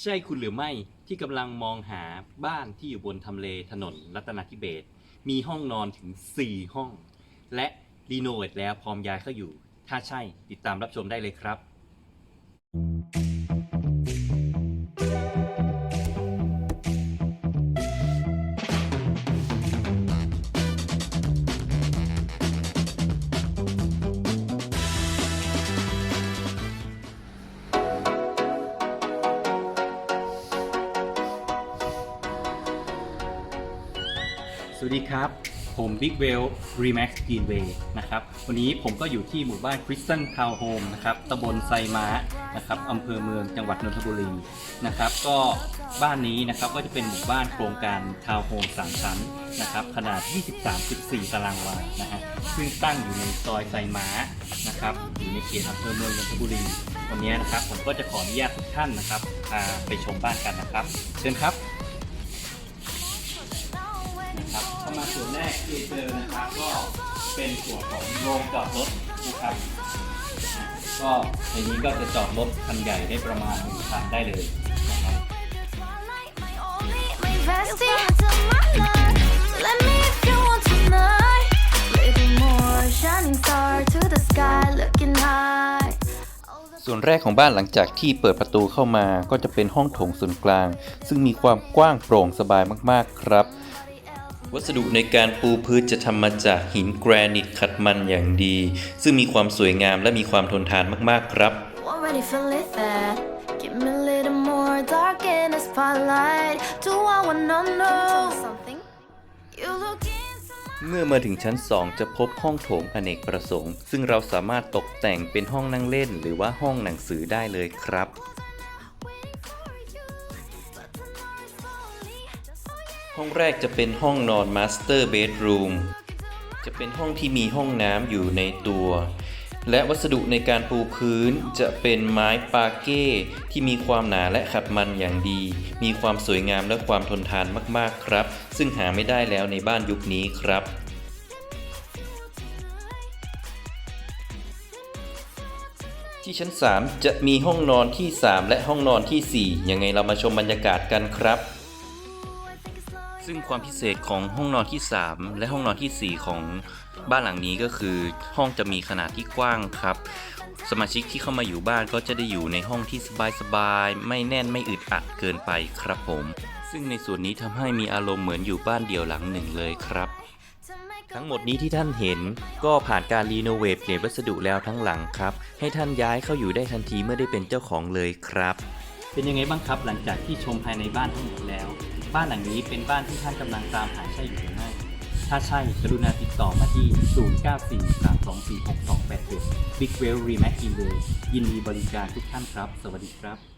ใช่คุณหรือไม่ที่กำลังมองหาบ้านที่อยู่บนทำเลถนนรัตนทิเบศมีห้องนอนถึง 4 ห้อง และรีโนเวทแล้วพร้อมย้ายเข้าอยู่ ถ้าใช่ติดตามรับชมได้เลยครับ สวัสดีครับ ผม Big Well Remax Greenway นะครับ วันนี้ผมก็อยู่ที่หมู่บ้าน Crystal Town Home นะครับตำบลไซม้านะครับอำเภอเมืองจังหวัดนนทบุรีนะครับ ก็บ้านนี้นะครับก็จะเป็นหมู่บ้านโครงการทาวน์โฮม3ชั้นนะครับ ขนาด 23.4 ตารางวานะฮะซึ่งตั้งอยู่ในซอยไซม้านะครับอยู่ในเขตอำเภอเมืองนนทบุรีวันนี้นะครับผมก็จะขออนุญาตทุกท่านนะครับพาไปชมบ้านกันนะครับ เชิญครับ มาส่วนแรกที่เจอนะครับก็เป็นส่วนของโรงจอดรถนะครับ ก็ในนี้ก็จะจอดรถคันใหญ่ได้ประมาณหนึ่งคันได้เลยนะครับ ส่วนแรกของบ้านหลังจากที่เปิดประตูเข้ามาก็จะเป็นห้องโถงส่วนกลาง ซึ่งมีความกว้างโปร่งสบายมากๆครับ วัสดุในการปูพื้นจะทำมาจากหินแกรนิตขัดมันอย่างดี ซึ่งมีความสวยงามและมีความทนทานมาก ๆ ครับ Already feel it that. Give me a little more dark in the spotlight. Do I wanna know something? You look into my เมื่อมาถึงชั้น 2 จะพบห้องโถงอเนกประสงค์ ซึ่งเราสามารถตกแต่งเป็นห้องนั่งเล่นหรือว่าห้องหนังสือได้เลยครับ ห้องแรกจะเป็นห้องนอนมาสเตอร์เบดรูมจะเป็นห้องที่มีห้องน้ำอยู่ในตัว และวัสดุในการปูพื้นจะเป็นไม้ปาเก้ที่มีความหนาและขัดมันอย่างดี มีความสวยงามและความทนทานมากๆครับ ซึ่งหาไม่ได้แล้วในบ้านยุคนี้ครับที่ชั้น 3 จะมีห้องนอนที่ 3 และห้องนอนทีสี่4 ยังไงเรามาชมบรรยากาศกันครับ ซึ่งความพิเศษของห้องนอนที่ 3 และห้องนอนทีสี่ 4 ของบ้านหลังนี้ก็คือห้องจะมีขนาดที่กว้างครับ สมาชิกที่เข้ามาอยู่บ้านก็จะได้อยู่ในห้องที่สบายๆไม่แน่นไม่อึดอัดเกินไปครับผม ซึ่งในส่วนนี้ทำให้มีอารมณ์เหมือนอยู่บ้านเดี่ยวหลังหนึ่งเลยครับทั้งหมดนี้ที่ท่านเห็นก็ผ่านการรีโนเวทเปลี่ยนวัสดุแล้วทั้งหลังครับ ให้ท่านย้ายเข้าอยู่ได้ทันทีเมื่อได้เป็นเจ้าของเลยครับ เป็นยังไงบ้างครับหลังจากที่ชมภายในบ้านทั้งหมดแล้ว บ้านหลังนี้เป็นบ้านที่ท่านกำลังตามหาใช่หรือไม่ถ้าใช่กรุณาติดต่อมาที่ 0943246287 Big Well Remax Inver ยินดีบริการทุกท่านครับ สวัสดีครับ